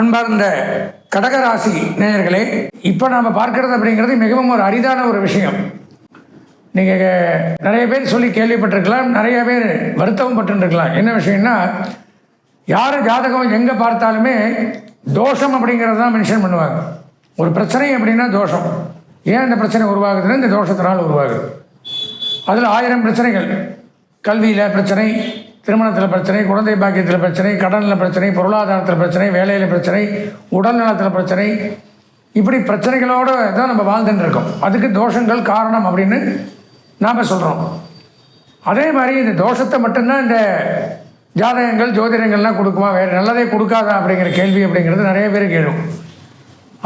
அன்பார்ந்த கடகராசி நேயர்களே இப்போ நாம் பார்க்கறது அப்படிங்கிறது மிகவும் ஒரு அரிதான ஒரு விஷயம். நீங்கள் நிறைய பேர் சொல்லி கேள்விப்பட்டிருக்கலாம் நிறைய பேர் வருத்தமும் பட்டுருக்கலாம் என்ன விஷயம்னா யார் ஜாதகம் எங்கே பார்த்தாலுமே தோஷம் அப்படிங்கிறது தான் மென்ஷன் பண்ணுவாங்க. ஒரு பிரச்சனை அப்படின்னா தோஷம். ஏன் இந்த பிரச்சனை உருவாகுதுன்னா இந்த தோஷத்தினால் உருவாகுது. அதில் ஆயிரம் பிரச்சனைகள். கல்வியில் பிரச்சனை திருமணத்தில் பிரச்சனை குழந்தை பாக்கியத்தில் பிரச்சனை கடனில் பிரச்சனை பொருளாதாரத்தில் பிரச்சனை வேலையில் பிரச்சனை உடல் நலத்தில் பிரச்சனை. இப்படி பிரச்சனைகளோடு தான் நம்ம வாழ்ந்துட்டு இருக்கோம். அதுக்கு தோஷங்கள் காரணம் அப்படின்னு நாம் சொல்கிறோம் அதே மாதிரி இந்த தோஷத்தை மட்டும்தான் இந்த ஜாதகங்கள் ஜோதிடங்கள்லாம் கொடுக்குமா? வேறு நல்லதே கொடுக்காதா அப்படிங்கிற கேள்வி அப்படிங்கிறது நிறைய பேர் கேளும்.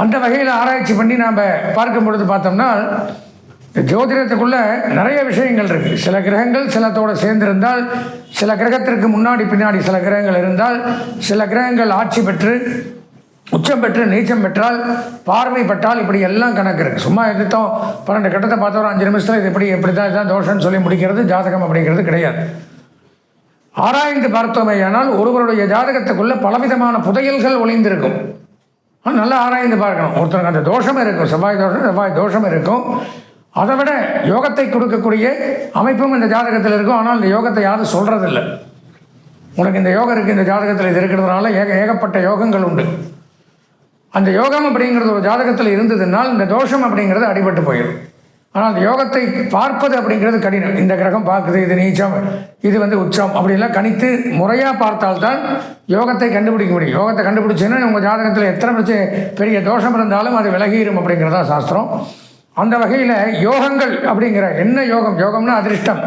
அந்த வகையில் ஆராய்ச்சி பண்ணி நாம் பார்க்கும் பொழுது பார்த்தோம்னா ஜோதிடத்துக்குள்ளே நிறைய விஷயங்கள் இருக்குது சில கிரகங்கள் சிலத்தோடு சேர்ந்திருந்தால் சில கிரகத்திற்கு முன்னாடி பின்னாடி சில கிரகங்கள் இருந்தால் சில கிரகங்கள் ஆட்சி பெற்று உச்சம் பெற்று நீச்சம் பெற்றால் பார்வைப்பட்டால் இப்படி எல்லாம் கணக்கு இருக்குது சும்மா எடுத்தோம் பன்னெண்டு கட்டத்தை பார்த்தோம் ஒரு அஞ்சு நிமிஷத்தில் இது இப்படி இப்படி தான் இதுதான் தோஷம்னு சொல்லி முடிக்கிறது ஜாதகம் அப்படிங்கிறது கிடையாது. ஆராய்ந்து பார்த்தோமேயானால் ஒருவருடைய ஜாதகத்துக்குள்ளே பலவிதமான புதையல்கள் ஒளிந்திருக்கும். நல்லா ஆராய்ந்து பார்க்கணும். ஒருத்தருக்கு அந்த தோஷம் இருக்கும். செவ்வாய் தோஷம் செவ்வாய் தோஷம் இருக்கும். அதை விட யோகத்தை கொடுக்கக்கூடிய அமைப்பும் இந்த ஜாதகத்தில் இருக்கும். ஆனால் இந்த யோகத்தை யாரும் சொல்கிறதில்ல உனக்கு இந்த யோகம் இருக்குது இந்த ஜாதகத்தில் இது இருக்கிறதுனால ஏக ஏகப்பட்ட யோகங்கள் உண்டு. அந்த யோகம் அப்படிங்கிறது ஒரு ஜாதகத்தில் இருந்ததுனால் இந்த தோஷம் அப்படிங்கிறது அடிபட்டு போயிடும். ஆனால் அந்த யோகத்தை பார்ப்பது அப்படிங்கிறது கடினம். இந்த கிரகம் பார்க்குது இது நீச்சம் இது வந்து உச்சம் அப்படிலாம் கணித்து முறையாக பார்த்தால்தான் யோகத்தை கண்டுபிடிக்க முடியும். யோகத்தை கண்டுபிடிச்சேன்னா உங்கள் ஜாதகத்தில் எத்தனை பிரச்சனை பெரிய தோஷம் இருந்தாலும் அது விலகிடும் அப்படிங்கிறதா சாஸ்திரம். அந்த வகையில் யோகங்கள் அப்படிங்கிற என்ன யோகம்? யோகம்னா அதிர்ஷ்டம்.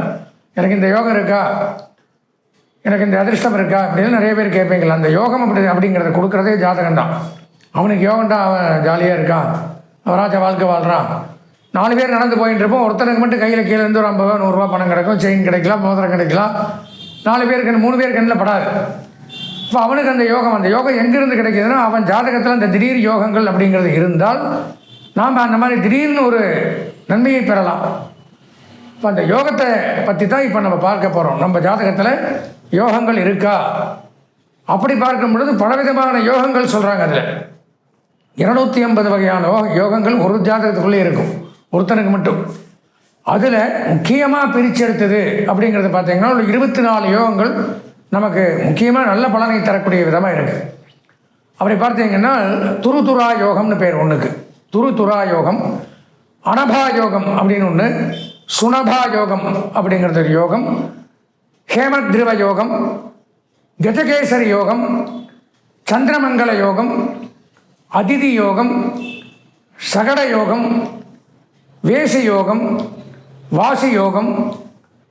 எனக்கு இந்த யோகம் இருக்கா? எனக்கு இந்த அதிர்ஷ்டம் இருக்கா? அப்படின்னு நிறைய பேர் கேட்பீங்களா அந்த யோகம் அப்படி அப்படிங்கிறத கொடுக்குறதே ஜாதகம் தான் அவனுக்கு யோகம்டா அவன் ஜாலியாக இருக்கான். அவராஜ வாழ்க்கை வாழ்கிறான் நாலு பேர் நடந்து போயிட்டு இருப்போம் ஒருத்தனுக்கு மட்டும் கையில் கீழே இருந்து ஒரு ஐம்பது நூறுரூவா பணம் கிடைக்கும். செயின் கிடைக்கலாம் மோதிரம் கிடைக்கலாம். நாலு பேர் கண் மூணு பேர் கண்ணில் படாது. இப்போ அவனுக்கு அந்த யோகம் அந்த யோகம் எங்கேருந்து கிடைக்குதுன்னா அவன் ஜாதகத்தில் அந்த திடீர் யோகங்கள் அப்படிங்கிறது இருந்தால் நாம் அந்த மாதிரி திடீர்னு ஒரு நன்மையை பெறலாம். இப்போ அந்த யோகத்தை பற்றி தான் இப்போ நம்ம பார்க்க போகிறோம் நம்ம ஜாதகத்தில் யோகங்கள் இருக்கா? அப்படி பார்க்கும் பொழுது பலவிதமான யோகங்கள் சொல்கிறாங்க அதில். இருநூத்தி ஐம்பது வகையான யோகங்கள் ஒரு ஜாதகத்துக்குள்ளே இருக்கும். ஒருத்தனுக்கு மட்டும். அதில் முக்கியமாக பிரிச்செடுத்தது அப்படிங்கிறது பார்த்தீங்கன்னா ஒரு இருபத்தி நாலு யோகங்கள் நமக்கு முக்கியமாக நல்ல பலனை தரக்கூடிய விதமாக இருக்குது அப்படி பார்த்தீங்கன்னா துரு துரா யோகம்னு பேர் ஒன்றுக்கு துரு துரா யோகம் அனபா யோகம் அப்படின்னு ஒன்று சுனபா யோகம் அப்படிங்கிறது ஒரு யோகம் ஹேமத்ரிவ யோகம் கஜகேசரி யோகம் சந்திரமங்கல யோகம் அதிதி யோகம் சகட யோகம் வேசி யோகம் வாசி யோகம்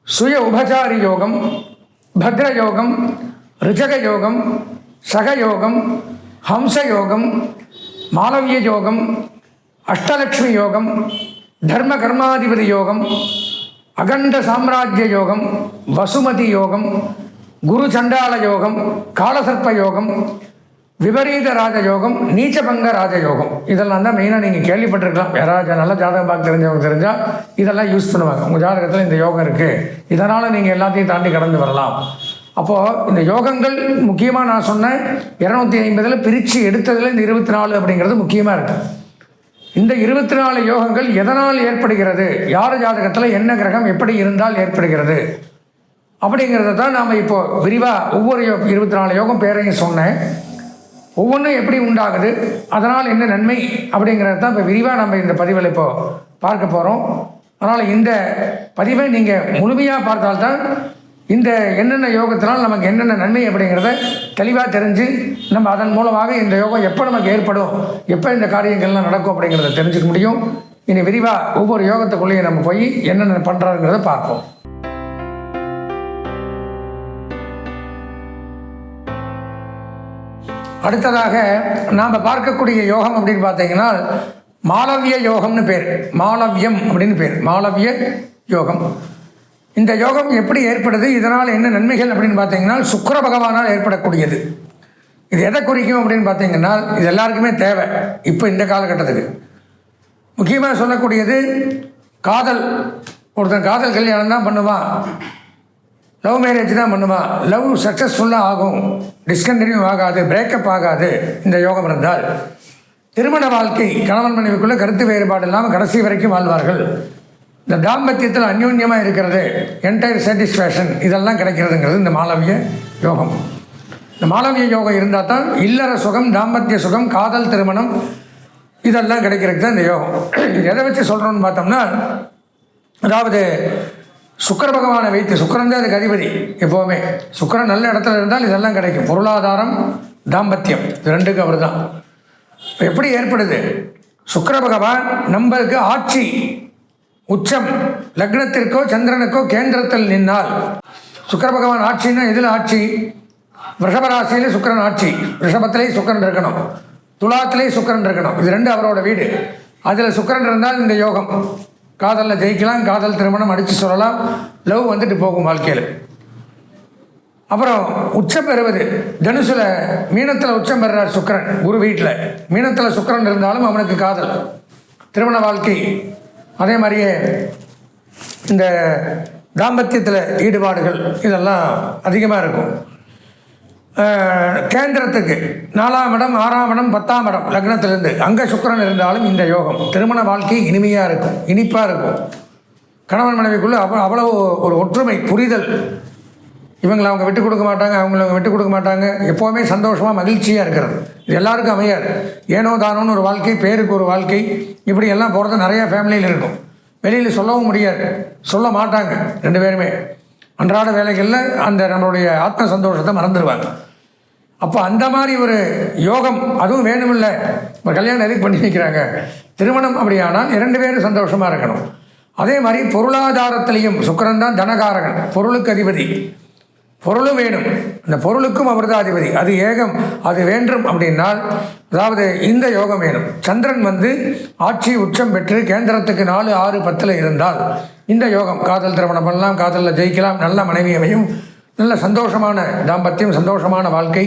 சுய உபசாரி யோகம் பத்ர யோகம் ரிஜக யோகம் சகயோகம் ஹம்ச யோகம் மாலவிய யோகம் அஷ்டலக்ஷ்மி யோகம் தர்ம கர்மாதிபதி யோகம் அகண்ட சாம்ராஜ்ய யோகம் வசுமதி யோகம் குரு சண்டால யோகம் காலசர்ப்ப யோகம் விபரீத ராஜயோகம் நீச்சபங்க ராஜயோகம் இதெல்லாம் தான் மெயினாக நீங்கள் கேள்விப்பட்டிருக்கலாம். யாராவது நல்ல ஜாதகம் பார்க்க தெரிஞ்சவங்க தெரிஞ்சால் இதெல்லாம் யூஸ் பண்ணுவாங்க. உங்கள் ஜாதகத்தில் இந்த யோகம் இருக்குது இதனால் நீங்கள் எல்லாத்தையும் தாண்டி கடந்து வரலாம். அப்போது இந்த யோகங்கள் முக்கியமாக நான் சொன்னேன். இரநூத்தி ஐம்பதில் பிரித்து எடுத்ததில் இந்த இருபத்தி நாலு அப்படிங்கிறது முக்கியமாக இருக்குது இந்த இருபத்தி நாலு யோகங்கள் எதனால் ஏற்படுகிறது? யார் ஜாதகத்தில் என்ன கிரகம் எப்படி இருந்தால் ஏற்படுகிறது? அப்படிங்கிறத தான் நாம் இப்போ விரிவாக ஒவ்வொரு யோ இருபத்தி நாலு யோகம் பேரையும் சொன்னேன். ஒவ்வொன்றும் எப்படி உண்டாகுது? அதனால் என்ன நன்மை? அப்படிங்கிறத தான் இப்போ விரிவாக நம்ம இந்த பதிவில் இப்போ பார்க்க போகிறோம் அதனால் இந்த பதிவை நீங்கள் முழுமையாக பார்த்தால்தான் இந்த என்னென்ன யோகத்தினால் நமக்கு என்னென்ன நன்மை அப்படிங்கிறத தெளிவாக தெரிஞ்சு நம்ம அதன் மூலமாக இந்த யோகம் எப்போ நமக்கு ஏற்படும்? எப்போ இந்த காரியங்கள்லாம் நடக்கும் அப்படிங்கிறத தெரிஞ்சுக்க முடியும். இனி விரிவாக ஒவ்வொரு யோகத்துக்குள்ளேயும் நம்ம போய் என்னென்ன பண்ணுறாங்கிறத பார்ப்போம். அடுத்ததாக நாம் பார்க்கக்கூடிய யோகம் அப்படின்னு பார்த்தீங்கன்னா மாளவிய யோகம்னு பேர். மாளவியம் அப்படின்னு பேர். மாளவிய யோகம். இந்த யோகம் எப்படி ஏற்படுது? இதனால் என்ன நன்மைகள் அப்படின்னு பார்த்தீங்கன்னா சுக்கர பகவானால் ஏற்படக்கூடியது. இது எதை குறிக்கும் அப்படின்னு பார்த்தீங்கன்னா இது எல்லாருக்குமே தேவை. இப்போ இந்த காலகட்டத்துக்கு. முக்கியமாக சொல்லக்கூடியது காதல். ஒருத்தன் காதல் கல்யாணம் தான் பண்ணுவான். லவ் மேரேஜ் தான் பண்ணுவான். லவ் சக்ஸஸ்ஃபுல்லாக ஆகும். டிஸ்கண்டினியூ ஆகாது. பிரேக்கப் ஆகாது. இந்த யோகம் இருந்தால். திருமண வாழ்க்கை கணவன் மனைவிக்குள்ளே கருத்து வேறுபாடு இல்லாமல் கடைசி வரைக்கும் வாழ்வார்கள். இந்த தாம்பத்தியத்தில் அந்யோன்யமாக இருக்கிறது என்டையர் சாட்டிஸ்ஃபேக்ஷன் இதெல்லாம் கிடைக்கிறதுங்கிறது இந்த மாளவிய யோகம். இந்த மாளவிய யோகம் இருந்தால் தான் இல்லற சுகம் தாம்பத்திய சுகம் காதல் திருமணம் இதெல்லாம் கிடைக்கிறதுக்கு தான் இந்த யோகம். எதை வச்சு சொல்கிறோன்னு பார்த்தோம்னா அதாவது சுக்கர பகவானை வைத்து சுக்கரன் தான் அதுக்கு அதிபதி எப்போவுமே. சுக்கரன் நல்ல இடத்துல இருந்தால் இதெல்லாம் கிடைக்கும். பொருளாதாரம் தாம்பத்தியம் இது ரெண்டுக்கு அவர் தான் இப்போ எப்படி ஏற்படுது? சுக்கர பகவான் நம்மளுக்கு ஆட்சி உச்சம். லக்னத்திற்கோ சந்திரனுக்கோ கேந்திரத்தில் நின்னால் சுக்கர பகவான் ஆட்சின்னா எதில் ஆட்சி? ரிஷபராசியிலே சுக்கிரன் ஆட்சி. ரிஷபத்திலே சுக்கரன் இருக்கணும். துலாத்திலே சுக்கிரன் இருக்கணும். இது ரெண்டு அவரோட வீடு. அதில் சுக்கரன் இருந்தால் இந்த யோகம். காதலில் ஜெயிக்கலாம் காதல் திருமணம் அடித்து சொல்லலாம். லவ் வந்துட்டு போகும் வாழ்க்கையில். அப்புறம் உச்சம் பெறுவது. தனுசில் மீனத்தில் உச்சம் பெறுறார் சுக்கரன் குரு வீட்டில் மீனத்தில் சுக்கிரன் இருந்தாலும் அவனுக்கு காதல். திருமண வாழ்க்கை. அதே மாதிரியே இந்த தாம்பத்தியத்தில் ஈடுபாடுகள் இதெல்லாம் அதிகமாக இருக்கும். கேந்திரத்துக்கு நாலாம் இடம் ஆறாம் இடம் பத்தாம் இடம் லக்னத்திலிருந்து அங்கே சுக்கரன் இருந்தாலும் இந்த யோகம். திருமண வாழ்க்கை இனிமையாக இருக்கும் இனிப்பாக இருக்கும். கணவன் மனைவிக்குள்ளே அவ்வளோ அவ்வளோ ஒரு ஒற்றுமை புரிதல் இவங்களை அவங்க விட்டு கொடுக்க மாட்டாங்க அவங்கள அவங்க விட்டு கொடுக்க மாட்டாங்க. எப்போவுமே சந்தோஷமாக மகிழ்ச்சியாக இருக்கிறது. இது எல்லாருக்கும் அமையாது. ஏனோ தானோன்னு ஒரு வாழ்க்கை பேருக்கு ஒரு வாழ்க்கை. இப்படி எல்லாம் போகிறது நிறையா ஃபேமிலியில் இருக்கும். வெளியில் சொல்லவும் முடியாது. சொல்ல மாட்டாங்க ரெண்டு பேருமே. அன்றாட வேலைகளில் அந்த நம்மளுடைய ஆத்ம சந்தோஷத்தை மறந்துடுவாங்க அப்போ அந்த மாதிரி ஒரு யோகம் அதுவும் வேணுமில்லை இப்போ கல்யாணம் எதுக்கு பண்ணி வைக்கிறாங்க? திருமணம் அப்படியானால் இரண்டு பேரும் சந்தோஷமாக இருக்கணும். அதே மாதிரி பொருளாதாரத்திலையும் சுக்கிரன் தான் தனகாரகன் பொருளுக்கு அதிபதி. பொருளும் வேணும். அந்த பொருளுக்கும் அவர் தான் அதிபதி. அது ஏகம் அது வேண்டும் அப்படின்னால் அதாவது இந்த யோகம் வேணும். சந்திரன் வந்து ஆட்சி உச்சம் பெற்று கேந்திரத்துக்கு நாலு ஆறு பத்தில் இருந்தால் இந்த யோகம் காதல் திருமணம் பண்ணலாம் காதலில் ஜெயிக்கலாம் நல்ல மனைவி அமையும் நல்ல சந்தோஷமான தாம்பத்தியம் சந்தோஷமான வாழ்க்கை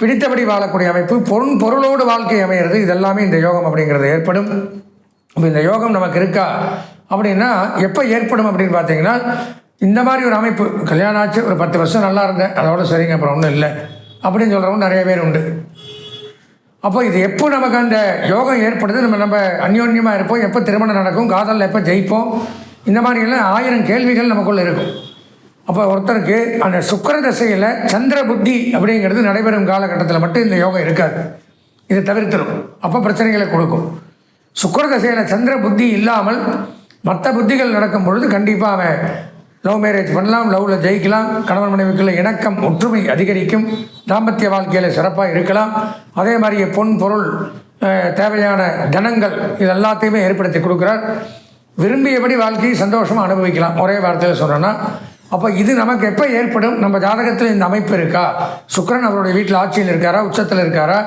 பிடித்தபடி வாழக்கூடிய அமைப்பு பொருள் பொருளோடு வாழ்க்கை அமைகிறது இதெல்லாமே இந்த யோகம் அப்படிங்கிறது ஏற்படும். இப்போ இந்த யோகம் நமக்கு இருக்கா? அப்படின்னா எப்போ ஏற்படும் அப்படின்னு பார்த்தீங்கன்னா இந்த மாதிரி ஒரு அமைப்பு கல்யாணம் ஆச்சு ஒரு பத்து வருஷம் நல்லா இருந்தேன் அதோட சரிங்க அப்புறம் ஒன்றும் இல்லை அப்படின்னு சொல்கிறவங்க நிறைய பேர் உண்டு. அப்போ இது எப்போ நமக்கு அந்த யோகம் ஏற்படுது நம்ம நம்ம அந்யோன்யமாக இருப்போம் எப்போ திருமணம் நடக்கும் காதலில் எப்போ ஜெயிப்போம் இந்த மாதிரியெல்லாம் ஆயிரம் கேள்விகள் நமக்குள்ளே இருக்கும். அப்போ ஒருத்தருக்கு அந்த சுக்கர தசையில் சந்திர புத்தி அப்படிங்கிறது நடைபெறும் காலகட்டத்தில் மட்டும் இந்த யோகம் இருக்காது. இதை தவிர்த்துடும் அப்போ பிரச்சனைகளை கொடுக்கும். சுக்கர தசையில் சந்திர புத்தி இல்லாமல் மற்ற புத்திகள் நடக்கும் பொழுது கண்டிப்பாக அவன் லவ் மேரேஜ் பண்ணலாம் லவ்வில் ஜெயிக்கலாம் கணவன் மனைவிக்குள்ள இணக்கம் ஒற்றுமை அதிகரிக்கும் தாம்பத்திய வாழ்க்கையில் சிறப்பாக இருக்கலாம். அதே மாதிரியே பொன் பொருள் தேவையான தனங்கள் இது எல்லாத்தையுமே ஏற்படுத்தி கொடுக்குறார். விரும்பியபடி வாழ்க்கையை சந்தோஷமாக அனுபவிக்கலாம். ஒரே வார்த்தையில் சொல்கிறேன்னா அப்போ இது நமக்கு எப்போ ஏற்படும்? நம்ம ஜாதகத்தில் இந்த அமைப்பு இருக்கா? சுக்கிரன் அவருடைய வீட்டில் ஆட்சியில் இருக்காரா? உச்சத்தில் இருக்காரா?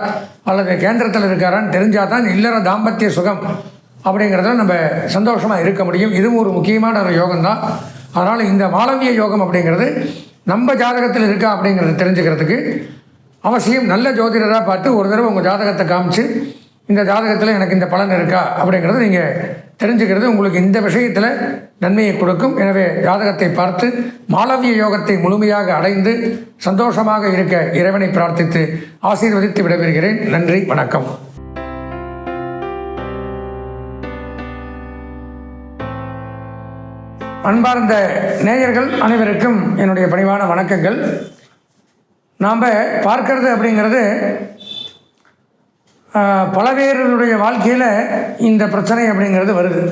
அல்லது கேந்திரத்தில் இருக்காரான்னு தெரிஞ்சால் தான் இல்லற தாம்பத்திய சுகம் அப்படிங்கிறதுல நம்ம சந்தோஷமாக இருக்க முடியும். இதுவும் ஒரு முக்கியமான ஒரு யோகம் தான் அதனால் இந்த மாளவிய யோகம் அப்படிங்கிறது நம்ம ஜாதகத்தில் இருக்கா அப்படிங்கிறத தெரிஞ்சுக்கிறதுக்கு அவசியம். நல்ல ஜோதிடராக பார்த்து ஒரு தடவை உங்கள் ஜாதகத்தை காமிச்சு இந்த ஜாதகத்தில் எனக்கு இந்த பலன் இருக்கா அப்படிங்கிறத நீங்கள் தெரிஞ்சுக்கிறது உங்களுக்கு இந்த விஷயத்தில் நன்மையை கொடுக்கும். எனவே ஜாதகத்தை பார்த்து மாளவிய யோகத்தை முழுமையாக அடைந்து சந்தோஷமாக இருக்க இறைவனை பிரார்த்தித்து ஆசீர்வதித்து விடைபெறுகிறேன். நன்றி வணக்கம். அன்பார்ந்த நேயர்கள் அனைவருக்கும் என்னுடைய பணிவான வணக்கங்கள். நாம் பார்க்கறது அப்படிங்கிறது பல பேருடைய வாழ்க்கையில் இந்த பிரச்சனை அப்படிங்கிறது வருது.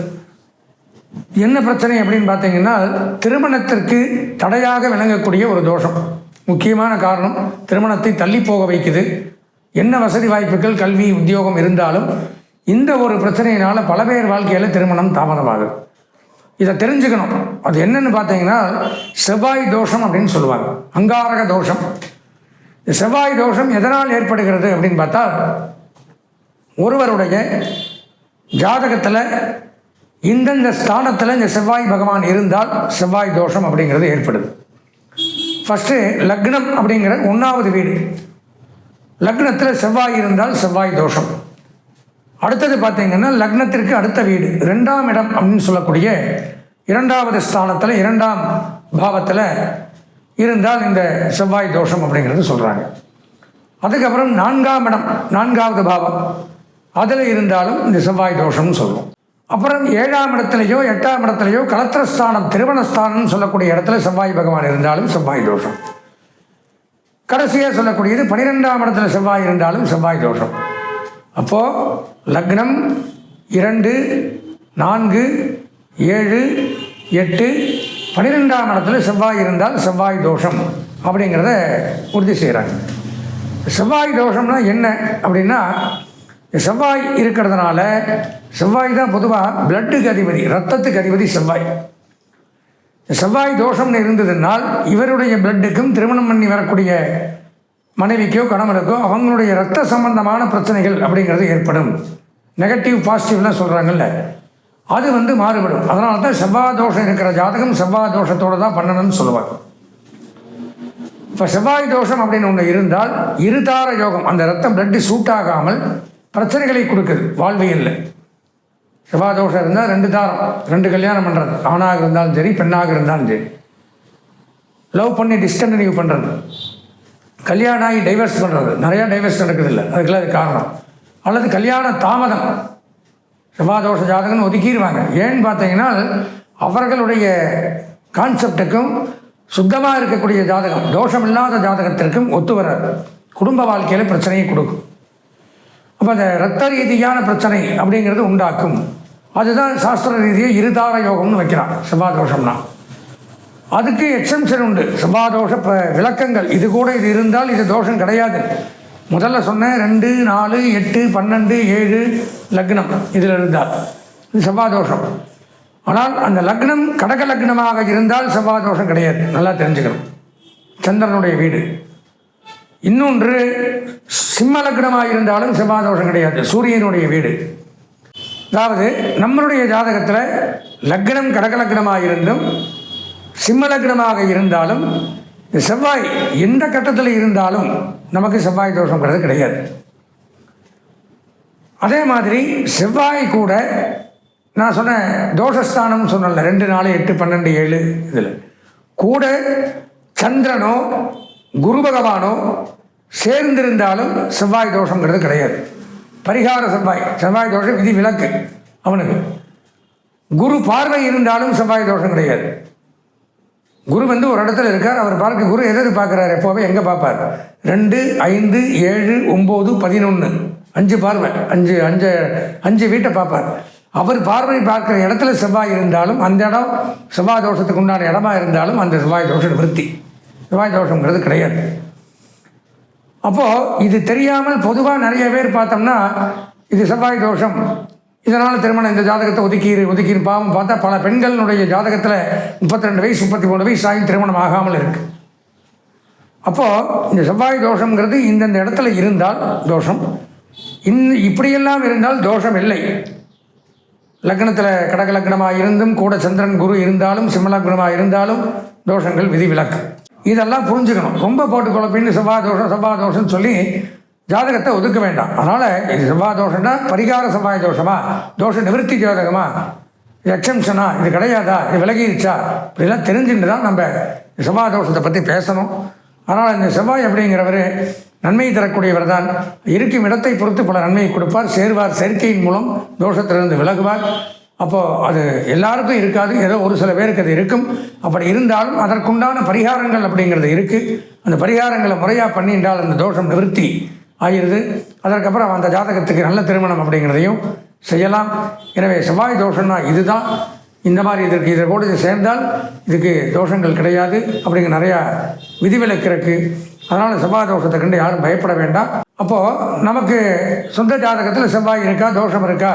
என்ன பிரச்சனை அப்படின்னு பார்த்தீங்கன்னா திருமணத்திற்கு தடையாக விளங்கக்கூடிய ஒரு தோஷம். முக்கியமான காரணம் திருமணத்தை தள்ளி போக வைக்குது. என்ன வசதி வாய்ப்புகள் கல்வி உத்தியோகம் இருந்தாலும் இந்த ஒரு பிரச்சனையினால் பல பேர் வாழ்க்கையில் திருமணம் தாமதமாகுது. இதை தெரிஞ்சுக்கணும். அது என்னன்னு பார்த்தீங்கன்னா செவ்வாய் தோஷம் அப்படின்னு சொல்லுவாங்க. அங்காரக தோஷம். இந்த செவ்வாய் தோஷம் எதனால் ஏற்படுகிறது அப்படின்னு பார்த்தா ஒருவருடைய ஜாதகத்தில் இந்தந்த ஸ்தானத்தில் இந்த செவ்வாய் பகவான் இருந்தால் செவ்வாய் தோஷம் அப்படிங்கிறது ஏற்படுது. ஃபஸ்ட்டு லக்னம் அப்படிங்கிற ஒன்றாவது வீடு. லக்னத்தில் செவ்வாய் இருந்தால் செவ்வாய் தோஷம். அடுத்தது பார்த்தீங்கன்னா லக்னத்திற்கு அடுத்த வீடு. ரெண்டாம் இடம் அப்படின்னு சொல்லக்கூடிய இரண்டாவது ஸ்தானத்தில் இரண்டாம் பாவத்தில் இருந்தால் இந்த செவ்வாய் தோஷம் அப்படிங்கிறது சொல்கிறாங்க அதுக்கப்புறம் நான்காம் இடம் நான்காவது பாவம். அதில் இருந்தாலும் இந்த செவ்வாய் தோஷம்னு சொல்லுவோம் அப்புறம் ஏழாம் இடத்துலையோ எட்டாம் இடத்துலையோ கலத்திரஸ்தானம் திருமணஸ்தானம்னு சொல்லக்கூடிய இடத்துல செவ்வாய் பகவான் இருந்தாலும் செவ்வாய் தோஷம். கடைசியாக சொல்லக்கூடியது பனிரெண்டாம் இடத்துல செவ்வாய் இருந்தாலும் செவ்வாய் தோஷம். அப்போது லக்னம் இரண்டு நான்கு ஏழு எட்டு பன்னிரெண்டாம் இடத்துல செவ்வாய் இருந்தால் செவ்வாய் தோஷம் அப்படிங்கிறத உறுதி செய்கிறாங்க செவ்வாய் தோஷம்னா என்ன அப்படின்னா செவ்வாய் இருக்கிறதுனால செவ்வாய் தான் பொதுவாக பிளட்டுக்கு அதிபதி ரத்தத்துக்கு அதிபதி செவ்வாய். செவ்வாய் தோஷம்னு இருந்ததுனால் இவருடைய பிளட்டுக்கும் திருமணம் பண்ணி வரக்கூடிய மனைவிக்கோ கணவனுக்கோ அவங்களுடைய ரத்த சம்பந்தமான பிரச்சனைகள் அப்படிங்கிறது ஏற்படும். நெகட்டிவ் பாசிட்டிவ்லாம் சொல்கிறாங்கல்ல அது வந்து மாறுபடும். அதனால தான் செவ்வாய் தோஷம் இருக்கிற ஜாதகம் செவ்வாய் தோஷத்தோடு தான் பண்ணணும்னு சொல்லுவாங்க. இப்போ செவ்வாய் தோஷம் அப்படின்னு ஒன்று இருந்தால் இருதார யோகம் அந்த ரத்தம் பிளட்டு சூட் ஆகாமல் பிரச்சனைகளை கொடுக்குது வாழ்வியலில். செவ்வாய் தோஷம் இருந்தால் ரெண்டு தாரம் ரெண்டு கல்யாணம் பண்ணுறது ஆணாக இருந்தாலும் சரி பெண்ணாக இருந்தாலும் சரி. லவ் பண்ணி டிஸ்கண்டினியூ பண்ணுறது கல்யாணம் ஆகி டைவர்ஸ் பண்ணுறது நிறையா டைவர்ஸ் நடக்குது இல்லை அதுக்கெல்லாம் அது காரணம். அல்லது கல்யாண தாமதம். செவ்வாதோஷ ஜாதகம்னு ஒதுக்கிடுவாங்க ஏன்னு பார்த்தீங்கன்னா அவர்களுடைய கான்செப்டுக்கும் சுத்தமாக இருக்கக்கூடிய ஜாதகம் தோஷம் இல்லாத ஜாதகத்திற்கும் ஒத்து வராது. குடும்ப வாழ்க்கையில் பிரச்சனையை கொடுக்கும். அப்போ அந்த ரத்த ரீதியான பிரச்சனை அப்படிங்கிறது உண்டாக்கும். அதுதான் சாஸ்திர ரீதியாக இருதார யோகம்னு வைக்கிறான். செவ்வாதோஷம்னா. அதுக்கு எக்ஸம்ஷன் உண்டு. செவ்வாதோஷ விளக்கங்கள். இது கூட இது இருந்தால் இது தோஷம் கிடையாது. முதல்ல சொன்னேன் ரெண்டு நாலு எட்டு பன்னெண்டு ஏழு லக்னம் இதில் இருந்தால். இது செவ்வாதோஷம் ஆனால் அந்த லக்னம் கடக லக்னமாக இருந்தால் செவ்வாதோஷம் கிடையாது. நல்லா தெரிஞ்சுக்கணும். சந்திரனுடைய வீடு. இன்னொன்று சிம்ம லக்னமாக இருந்தாலும் செவ்வாதோஷம் கிடையாது. சூரியனுடைய வீடு. அதாவது நம்மளுடைய ஜாதகத்தில் லக்னம் கடக லக்னமாக இருந்தும் சிம்ம லக்னமாக இருந்தாலும் இந்த செவ்வாய் எந்த கட்டத்தில் இருந்தாலும் நமக்கு செவ்வாய் தோஷங்கிறது கிடையாது. அதே மாதிரி செவ்வாய் கூட நான் சொன்ன தோஷஸ்தானம்னு சொன்னல ரெண்டு நாலு எட்டு பன்னெண்டு ஏழு இதில். கூட சந்திரனோ குரு பகவானோ சேர்ந்திருந்தாலும் செவ்வாய் தோஷங்கிறது கிடையாது. பரிகார செவ்வாய் செவ்வாய் தோஷம் விதி விலக்கு அவனுக்கு. குரு பார்வை இருந்தாலும் செவ்வாய் தோஷம் கிடையாது. குரு வந்து ஒரு இடத்துல இருக்கார் அவர் பார்க்க குரு எதை பார்க்குறாரு எப்போவே எங்கே பார்ப்பார்? ரெண்டு ஐந்து ஏழு ஒம்பது பதினொன்று அஞ்சு பார்வை. அஞ்சு அஞ்சு அஞ்சு வீட்டை பார்ப்பார். அவர் பார்வை பார்க்குற இடத்துல செவ்வாய் இருந்தாலும் அந்த இடம் செவ்வாய் தோஷத்துக்கு உண்டான இடமா இருந்தாலும் அந்த செவ்வாய் தோஷம் விருத்தி செவ்வாய் தோஷங்கிறது கிடையாது. அப்போது இது தெரியாமல் பொதுவாக நிறைய பேர் பார்த்தோம்னா இது செவ்வாய் தோஷம். இதனால் திருமணம் இந்த ஜாதகத்தை ஒதுக்கி ஒதுக்கின்னு பாவம் பார்த்தா பல பெண்களினுடைய ஜாதகத்தில் முப்பத்தி ரெண்டு வயசு முப்பத்தி மூணு வயசு ஆகி திருமணம் ஆகாமல் இருக்கு. அப்போது இந்த செவ்வாய் தோஷங்கிறது இந்தந்த இடத்துல இருந்தால் தோஷம். இந் இப்படியெல்லாம் இருந்தால் தோஷம் இல்லை. லக்னத்தில் கடக லக்னமாக இருந்தும் கூட சந்திரன் குரு இருந்தாலும் சிம்மலக்னமாக இருந்தாலும் தோஷங்கள் விதிவிலக்கு. இதெல்லாம் புரிஞ்சுக்கணும். ரொம்ப போட்டு குழப்பின்னு செவ்வாய் தோஷம் செவ்வாய் தோஷம்னு சொல்லி ஜாதகத்தை ஒதுக்க வேண்டாம். அதனால் இது செவ்வாய் தோஷம்னா பரிகார செவ்வாய் தோஷமா? தோஷ நிவர்த்தி ஜாதகமா? இது எக்ஸம்ஷனா? இது கிடையாதா? இது விலகிடுச்சா இப்படிலாம் தெரிஞ்சுட்டு தான் நம்ம செவ்வாய் தோஷத்தை பற்றி பேசணும். அதனால் இந்த செவ்வாய் அப்படிங்கிறவர் நன்மை தரக்கூடியவர் தான் இருக்கும் இடத்தை பொறுத்து பல நன்மையை கொடுப்பார். சேர்வார் சேர்க்கையின் மூலம் தோஷத்திலிருந்து விலகுவார். அப்போது அது எல்லாருக்கும் இருக்காது. ஏதோ ஒரு சில பேருக்கு அது இருக்கும். அப்படி இருந்தாலும் அதற்குண்டான பரிகாரங்கள் அப்படிங்கிறது இருக்குது அந்த பரிகாரங்களை முறையாக பண்ணிட்டால் அந்த தோஷம் நிவர்த்தி ஆகிறது அதற்கப்புறம் அந்த ஜாதகத்துக்கு நல்ல திருமணம் அப்படிங்கிறதையும் செய்யலாம். எனவே செவ்வாய் தோஷம்னா இதுதான். இந்த மாதிரி இதற்கு இதை போட்டு இது சேர்ந்தால் இதுக்கு தோஷங்கள் கிடையாது அப்படிங்கிற நிறையா விதிவிலக்கு இருக்குது அதனால் செவ்வாய் தோஷத்தை கண்டு யாரும் பயப்பட வேண்டாம். அப்போது நமக்கு சொந்த ஜாதகத்தில் செவ்வாய் இருக்கா தோஷம் இருக்கா?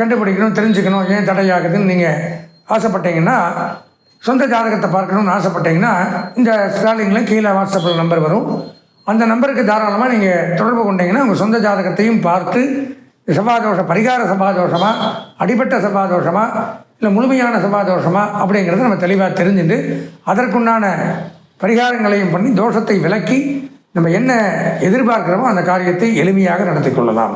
கண்டுபிடிக்கணும் தெரிஞ்சுக்கணும் ஏன் தடையாகுதுன்னு நீங்கள் ஆசைப்பட்டீங்கன்னா சொந்த ஜாதகத்தை பார்க்கணும்னு ஆசைப்பட்டீங்கன்னா இந்த ஸ்டாலிங்கில் கீழே வாட்ஸ்அப்பில் நம்பர் வரும். அந்த நம்பருக்கு தாராளமாக நீங்கள் தொடர்பு கொண்டீங்கன்னா உங்கள் சொந்த ஜாதகத்தையும் பார்த்து செவ்வாதோஷ பரிகார செவ்வாதோஷமா அடிபட்ட செவ்வாதோஷமா இல்லை முழுமையான செவ்வாதோஷமா அப்படிங்கிறத நம்ம தெளிவாக தெரிஞ்சுட்டு அதற்குண்டான பரிகாரங்களையும் பண்ணி தோஷத்தை விலக்கி நம்ம என்ன எதிர்பார்க்கிறோமோ அந்த காரியத்தை எளிமையாக நடத்தி கொள்ளலாம்.